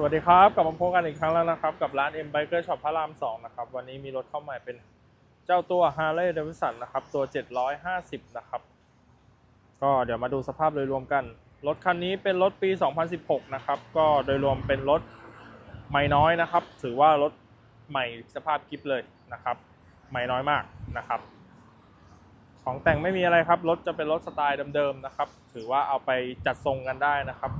สวัสดีครับกลับมาพบกันอีกครั้งแล้วนะครับ กับร้าน M Biker Shop พระราม 2 นะครับ วันนี้มีรถเข้าใหม่เป็นเจ้าตัว Harley Davidson นะครับ ตัว 750 นะครับ ก็เดี๋ยวมาดูสภาพโดยรวมกัน รถคันนี้เป็นรถปี 2016 นะครับ ก็โดยรวมเป็นรถใหม่น้อยนะครับ ถือว่ารถใหม่สภาพกิฟเลยนะครับ ใหม่น้อยมากนะครับ ของแต่งไม่มีอะไรครับ รถจะเป็นรถสไตล์เดิมๆนะครับ ถือว่าเอาไปจัดทรงกันได้นะครับ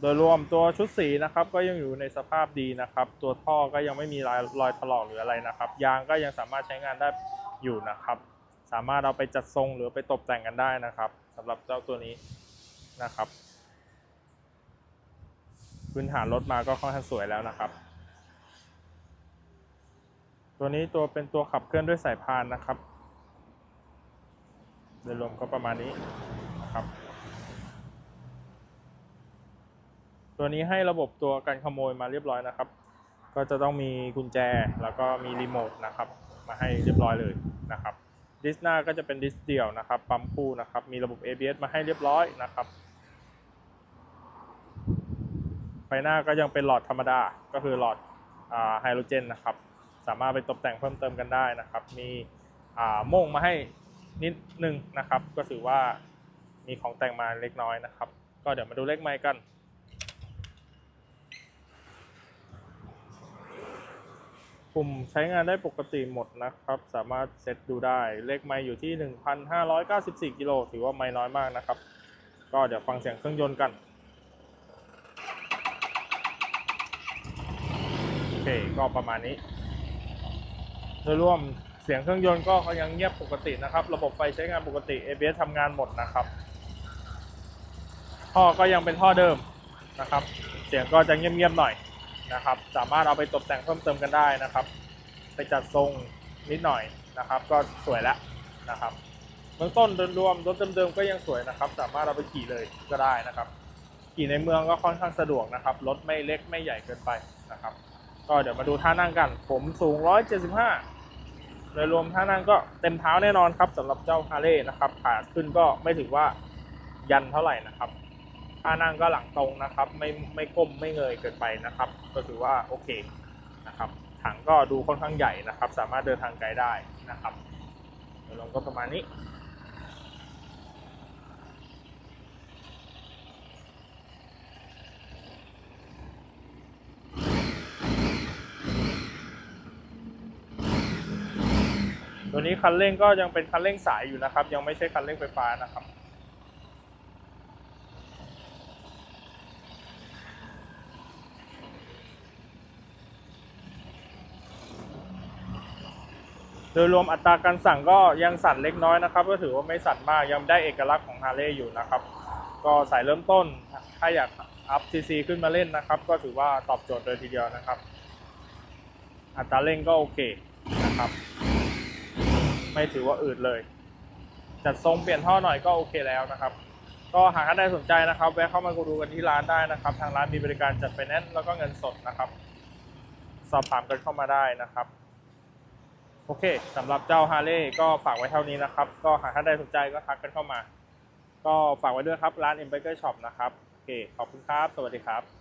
โดยรวมตัวชุดสีนะครับก็ยังอยู่ในสภาพดีนะครับ ตัวท่อก็ยังไม่มีรอยรอยถลอกหรืออะไรนะครับ ยางก็ยังสามารถใช้งานได้อยู่นะครับ สามารถเอาไปจัดทรงหรือไปตกแต่งกันได้นะครับสำหรับเจ้าตัวนี้นะครับ พื้นฐานรถมาก็ค่อนข้างสวยแล้วนะครับ ตัวนี้ตัวเป็นตัวขับเคลื่อนด้วยสายพานนะครับโดยรวมก็ประมาณนี้นะครับ ตัวนี้ให้ระบบตัวกันขโมยมาเรียบร้อยนะครับ ก็จะต้องมีกุญแจแล้วก็มีรีโมทนะครับ มาให้เรียบร้อยเลยนะครับดิสหน้าก็จะเป็นดิสเดี่ยวนะครับปั๊มคู่นะครับมีระบบ ABS มาให้เรียบร้อยนะครับไฟหน้าก็ยังเป็นหลอดธรรมดา ก็คือหลอดไฮโดรเจนนะครับ สามารถไปตกแต่งเพิ่มเติมกันได้นะครับ มีโม่งมาให้นิดนึงนะครับ ก็ถือว่ามีของแต่งมาเล็กน้อยนะครับ ก็เดี๋ยวมาดูเลขไมค์กัน ปุ่มใช้งานได้ปกติหมดนะครับ สามารถเซตดูได้ เลขไมค์อยู่ที่ 1,594 กิโล ถือว่าไม่น้อยมากนะครับ ก็เดี๋ยวฟังเสียงเครื่องยนต์กัน โอเค ก็ประมาณนี้ โดยรวมเสียงเครื่องยนต์ก็เขายังเงียบปกตินะครับ ระบบไฟใช้งานปกติ ABS ทำงานหมดนะครับ ท่อก็ยังเป็นท่อเดิมนะครับ เสียงก็จะเงียบๆหน่อย นะครับ สามารถเอาไปตกแต่งเพิ่มเติมกันได้นะครับ ไปจัดทรงนิดหน่อยนะครับ ก็สวยแล้วนะครับเบื้องต้นรวมรถเดิมๆก็ยังสวยนะครับ สามารถเอาไปขี่เลยก็ได้นะครับ ขี่ในเมืองก็ค่อนข้างสะดวกนะครับรถไม่เล็กไม่ใหญ่เกินไปนะครับ ก็เดี๋ยวมาดูท่านั่งกัน ผมสูง 175โดยรวมท่านั่งก็เต็มเท้าแน่นอนครับสำหรับเจ้าฮาร์เลย์นะครับขาขึ้นก็ไม่ถือว่ายันเท่าไหร่นะครับ ท่านั่งก็หลังตรงนะครับ ไม่ไม่ก้มไม่เงยเกินไปนะครับ ก็ถือว่าโอเคนะครับถังก็ดูค่อนข้างใหญ่นะครับ สามารถเดินทางไกลได้นะครับโดยรวมก็ประมาณนี้ตัวนี้คันเร่งก็ยังเป็นคันเร่งสายอยู่นะครับ ยังไม่ใช่คันเร่งไฟฟ้านะครับ โดยรวมอัตราการสั่งก็ยังสั่นเล็กน้อยนะครับ ก็ถือว่าไม่สั่นมากยังได้เอกลักษณ์ของฮาร์เลย์อยู่นะครับ ก็สายเริ่มต้นถ้าอยากอัพซีซีขึ้นมาเล่นนะครับ ก็ถือว่าตอบโจทย์เลยทีเดียวนะครับ อัตราเร่งก็โอเคนะครับ ไม่ถือว่าอืดเลย จัดทรงเปลี่ยนท่อหน่อยก็โอเคแล้วนะครับ ก็หากท่านใดสนใจนะครับแวะเข้ามาดูกันที่ร้านได้นะครับ ทางร้านมีบริการจัดไฟแนนซ์แล้วก็เงินสดนะครับ สอบถามกันเข้ามาได้นะครับ โอเคสำหรับเจ้าฮาร์เลย์ก็ฝากไว้เท่านี้นะครับ ก็หากท่านใดสนใจก็ทักกันเข้ามา ก็ฝากไว้ด้วยครับ ร้าน e m b a k e r Shop นะครับ โอเค ขอบคุณครับ สวัสดีครับ